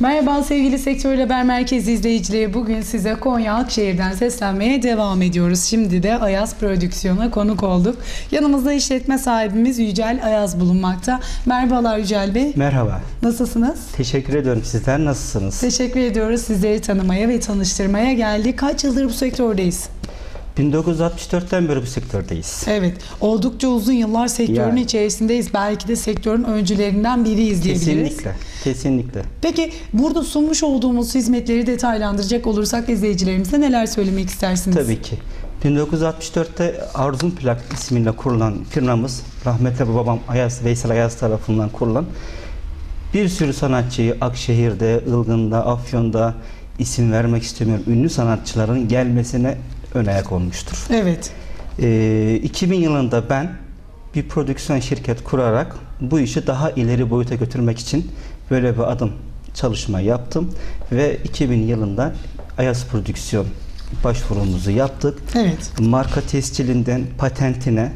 Merhaba sevgili Sektör Haber Merkezi izleyicileri. Bugün size Konya Akşehir'den seslenmeye devam ediyoruz. Şimdi de Ayaz Prodüksiyon'a konuk olduk. Yanımızda işletme sahibimiz Yücel Ayaz bulunmakta. Merhabalar Yücel Bey. Merhaba. Nasılsınız? Teşekkür ediyorum. Sizler nasılsınız? Teşekkür ediyoruz. Sizleri tanımaya ve tanıştırmaya geldik. Kaç yıldır bu sektördeyiz? 1964'ten beri bu sektördeyiz. Evet. Oldukça uzun yıllar sektörün Yani. içerisindeyiz. Belki de sektörün öncülerinden biriyiz diyebiliriz. Kesinlikle. Kesinlikle. Peki burada sunmuş olduğumuz hizmetleri detaylandıracak olursak izleyicilerimize neler söylemek istersiniz? Tabii ki. 1964'te Arzum Plak ismiyle kurulan firmamız rahmetli babam Ayaz, Veysel Ayaz tarafından kurulan bir sürü sanatçıyı Akşehir'de, Ilgın'da, Afyon'da isim vermek istemiyorum. Ünlü sanatçıların gelmesine ön ayak olmuştur. Evet. Ee, 2000 yılında ben bir prodüksiyon şirket kurarak bu işi daha ileri boyuta götürmek için böyle bir adım çalışma yaptım ve 2000 yılında Ayas Prodüksiyon başvurumuzu yaptık. Evet. Marka tescilinden patentine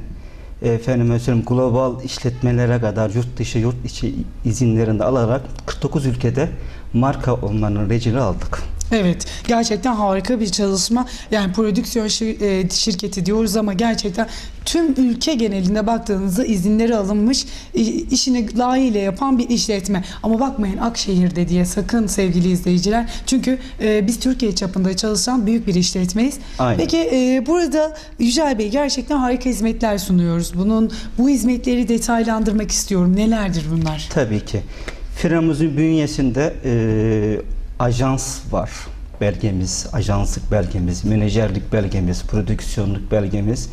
efendim söyleyeyim global işletmelere kadar yurt dışı yurt içi izinlerini alarak 49 ülkede marka olmanın recini aldık. Evet. Gerçekten harika bir çalışma. Yani prodüksiyon şir- e, şirketi diyoruz ama gerçekten tüm ülke genelinde baktığınızda izinleri alınmış, işini layığıyla yapan bir işletme. Ama bakmayın Akşehir'de diye sakın sevgili izleyiciler. Çünkü e, biz Türkiye çapında çalışan büyük bir işletmeyiz. Aynen. Peki e, burada Yücel Bey gerçekten harika hizmetler sunuyoruz. Bunun bu hizmetleri detaylandırmak istiyorum. Nelerdir bunlar? Tabii ki. Firmamızın bünyesinde e, ajans var. Belgemiz, ajanslık belgemiz, menajerlik belgemiz, prodüksiyonluk belgemiz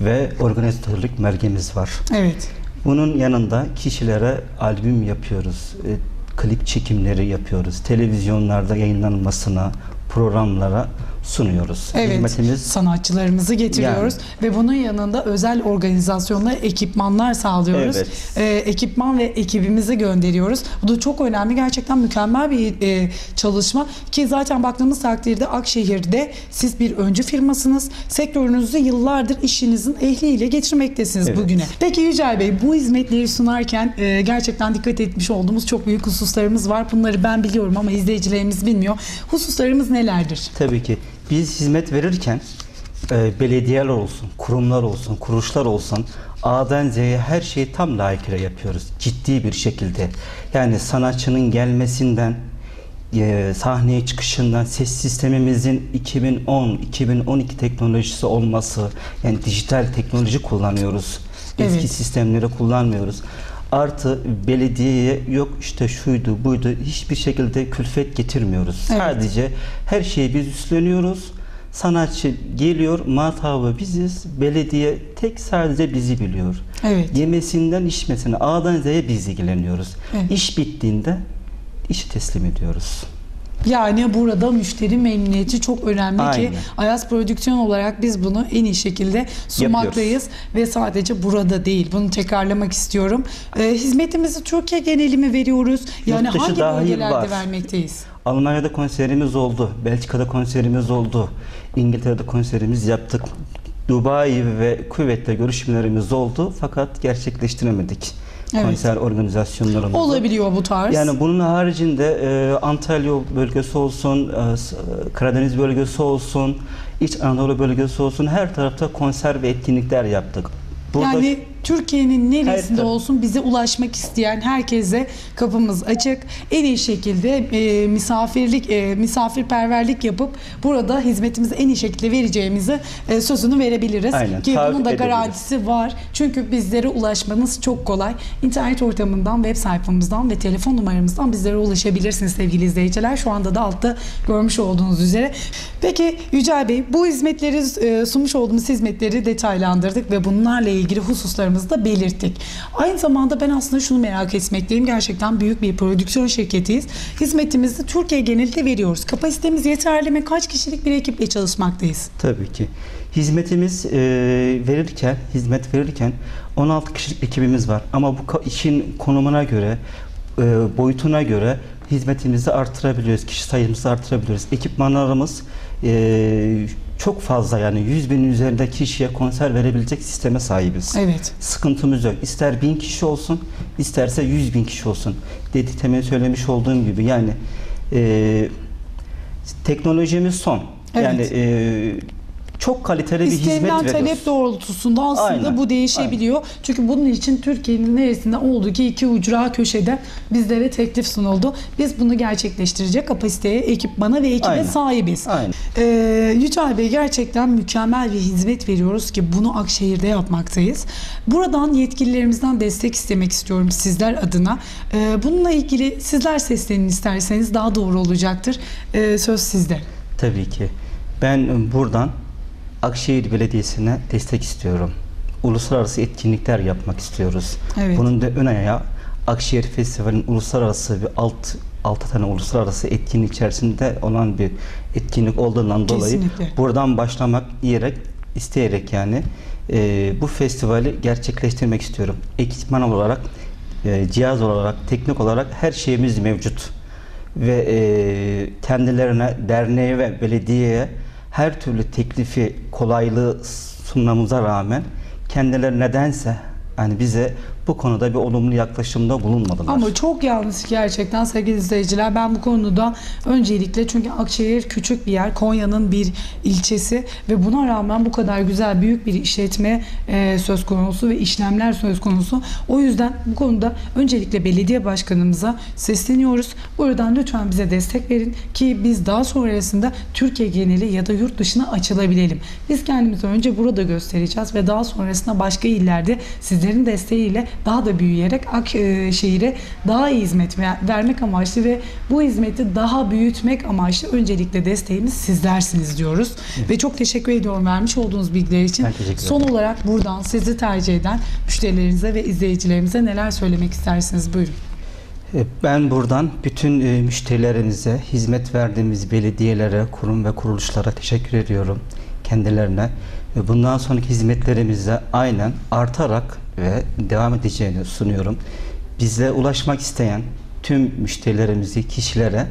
ve organizatörlük belgemiz var. Evet. Bunun yanında kişilere albüm yapıyoruz, e, klip çekimleri yapıyoruz, televizyonlarda yayınlanmasına, programlara sunuyoruz. Evet, Hizmetimiz sanatçılarımızı getiriyoruz ve bunun yanında özel organizasyonlar, ekipmanlar sağlıyoruz. Evet. Ee, ekipman ve ekibimizi gönderiyoruz. Bu da çok önemli. Gerçekten mükemmel bir e, çalışma ki zaten baktığımız takdirde Akşehir'de siz bir öncü firmasınız. Sektörünüzü yıllardır işinizin ehliyle getirmektesiniz Evet. bugüne. Peki Yücel Bey bu hizmetleri sunarken e, gerçekten dikkat etmiş olduğumuz çok büyük hususlarımız var. Bunları ben biliyorum ama izleyicilerimiz bilmiyor. Hususlarımız nelerdir? Tabii ki biz hizmet verirken e, belediyeler olsun, kurumlar olsun, kuruluşlar olsun A'dan Z'ye her şeyi tam layıkıyla yapıyoruz. Ciddi bir şekilde. Yani sanatçının gelmesinden e, sahneye çıkışından ses sistemimizin 2010-2012 teknolojisi olması yani dijital teknoloji kullanıyoruz. Eski Evet. sistemleri kullanmıyoruz. Artı belediyeye yok işte şuydu buydu hiçbir şekilde külfet getirmiyoruz. Evet. Sadece her şeyi biz üstleniyoruz. Sanatçı geliyor, muhatabı biziz. Belediye tek sadece bizi biliyor. Evet. Yemesinden içmesine A'dan Z'ye biz ilgileniyoruz. Evet. İş bittiğinde işi teslim ediyoruz. Yani burada müşteri memnuniyeti çok önemli ki Aynen. Ayaz Prodüksiyon olarak biz bunu en iyi şekilde sunmaktayız ve sadece burada değil. Bunu tekrarlamak istiyorum. Ee, hizmetimizi Türkiye geneli mi veriyoruz? Yani Yurt hangi bölgelerde var. vermekteyiz? Almanya'da konserimiz oldu. Belçika'da konserimiz oldu. İngiltere'de konserimiz yaptık. Dubai ve Kuveyt'te görüşmelerimiz oldu fakat gerçekleştiremedik. Evet. Konser organizasyonlarımızı. Olabiliyor bu tarz. Yani bunun haricinde e, Antalya bölgesi olsun, e, e, Karadeniz bölgesi olsun, İç Anadolu bölgesi olsun her tarafta konser ve etkinlikler yaptık. Burada Yani Türkiye'nin neresinde olsun bize ulaşmak isteyen herkese kapımız açık. En iyi şekilde e, misafirlik, e, misafirperverlik yapıp burada hizmetimizi en iyi şekilde vereceğimizi e, sözünü verebiliriz. Aynen, Ki taahhüt bunun da edebiliriz. garantisi var. Çünkü bizlere ulaşmanız çok kolay. İnternet ortamından, web sayfamızdan ve telefon numaramızdan bizlere ulaşabilirsiniz sevgili izleyiciler. Şu anda da altta görmüş olduğunuz üzere. Peki Yücel Bey bu hizmetleri e, sunmuş olduğumuz hizmetleri detaylandırdık ve bunlarla ilgili hususlarımızı da belirttik. Aynı zamanda ben aslında şunu merak etmekteyim. Gerçekten büyük bir prodüksiyon şirketiyiz. Hizmetimizi Türkiye genelinde veriyoruz. Kapasitemiz yeterli mi? Kaç kişilik bir ekiple çalışmaktayız? Tabii ki. Hizmetimiz e, verirken, hizmet verirken 16 kişilik ekibimiz var. Ama bu işin konumuna göre, e, boyutuna göre hizmetimizi artırabiliyoruz. Kişi sayımızı artırabiliyoruz. Ekipmanlarımız e, çok fazla yani 100 binin üzerinde kişiye konser verebilecek sisteme sahibiz. Evet. Sıkıntımız yok. İster 1000 kişi olsun, isterse 100 bin kişi olsun. Dedi temin söylemiş olduğum gibi yani e, teknolojimiz son. Evet. Yani e, çok kaliteli bir hizmet İstenilen veriyoruz. talep doğrultusunda aslında Aynen, bu değişebiliyor. Çünkü bunun için Türkiye'nin neresinde olduğu ki iki ucra köşede bizlere teklif sunuldu. Biz bunu gerçekleştirecek kapasiteye, ekipmana ve ekibe Aynen. sahibiz. Aynen. Ee, Yücel Bey gerçekten mükemmel bir hizmet veriyoruz ki bunu Akşehir'de yapmaktayız. Buradan yetkililerimizden destek istemek istiyorum sizler adına. Ee, bununla ilgili sizler seslenin isterseniz daha doğru olacaktır. Ee, söz sizde. Tabii ki. Ben buradan Akşehir Belediyesi'ne destek istiyorum. Uluslararası etkinlikler yapmak istiyoruz. Evet. Bunun da ön ayağı Akşehir Festivali'nin uluslararası bir alt altı tane uluslararası etkinlik içerisinde olan bir etkinlik olduğundan dolayı Kesinlikle. buradan başlamak diyerek isteyerek yani e, bu festivali gerçekleştirmek istiyorum. Ekipman olarak, e, cihaz olarak, teknik olarak her şeyimiz mevcut ve e, kendilerine, derneğe ve belediyeye her türlü teklifi, kolaylığı sunmamıza rağmen kendileri nedense yani bize bu konuda bir olumlu yaklaşımda bulunmadılar. Ama çok yanlış gerçekten sevgili izleyiciler. Ben bu konuda öncelikle çünkü Akşehir küçük bir yer. Konya'nın bir ilçesi ve buna rağmen bu kadar güzel büyük bir işletme e, söz konusu ve işlemler söz konusu. O yüzden bu konuda öncelikle belediye başkanımıza sesleniyoruz. Buradan lütfen bize destek verin ki biz daha sonrasında Türkiye geneli ya da yurt dışına açılabilelim. Biz kendimizi önce burada göstereceğiz ve daha sonrasında başka illerde sizlerin desteğiyle daha da büyüyerek Akşehir'e daha iyi hizmet ver- vermek amaçlı ve bu hizmeti daha büyütmek amaçlı öncelikle desteğimiz sizlersiniz diyoruz. Ve çok teşekkür ediyorum vermiş olduğunuz bilgiler için. Son olarak buradan sizi tercih eden müşterilerinize ve izleyicilerimize neler söylemek istersiniz? Buyurun. E, Ben buradan bütün e, müşterilerimize, hizmet verdiğimiz belediyelere, kurum ve kuruluşlara teşekkür ediyorum kendilerine. Ve bundan sonraki hizmetlerimizde aynen artarak ve devam edeceğini sunuyorum. Bize ulaşmak isteyen tüm müşterilerimizi, kişilere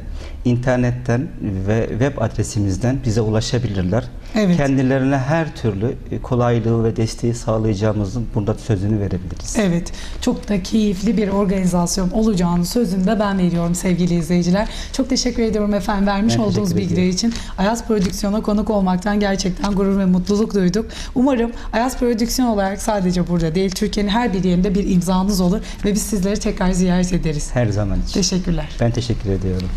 internetten ve web adresimizden bize ulaşabilirler. Evet. Kendilerine her türlü e, kolaylığı ve desteği sağlayacağımızın burada sözünü verebiliriz. Evet, çok da keyifli bir organizasyon olacağını sözünü de ben veriyorum sevgili izleyiciler. Çok teşekkür ediyorum efendim vermiş Ben olduğunuz bilgiler ediyorum. için. Ayaz Prodüksiyon'a konuk olmaktan gerçekten gurur ve mutluluk duyduk. Umarım Ayaz Prodüksiyon olarak sadece burada değil, Türkiye'nin her bir yerinde bir imzanız olur ve biz sizleri tekrar ziyaret ederiz. Her zaman için. Teşekkürler. Ben teşekkür ediyorum.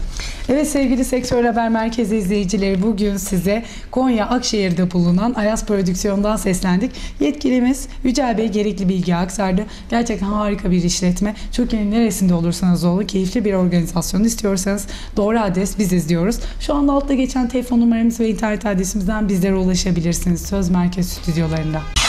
Evet sevgili Sektör Haber Merkezi izleyicileri bugün size Konya Akşehir'de bulunan Ayas Prodüksiyon'dan seslendik. Yetkilimiz Yücel Bey gerekli bilgi aktardı. Gerçekten harika bir işletme. Türkiye'nin neresinde olursanız olun keyifli bir organizasyon istiyorsanız doğru adres biziz diyoruz. Şu anda altta geçen telefon numaramız ve internet adresimizden bizlere ulaşabilirsiniz. Söz Merkez Stüdyolarında.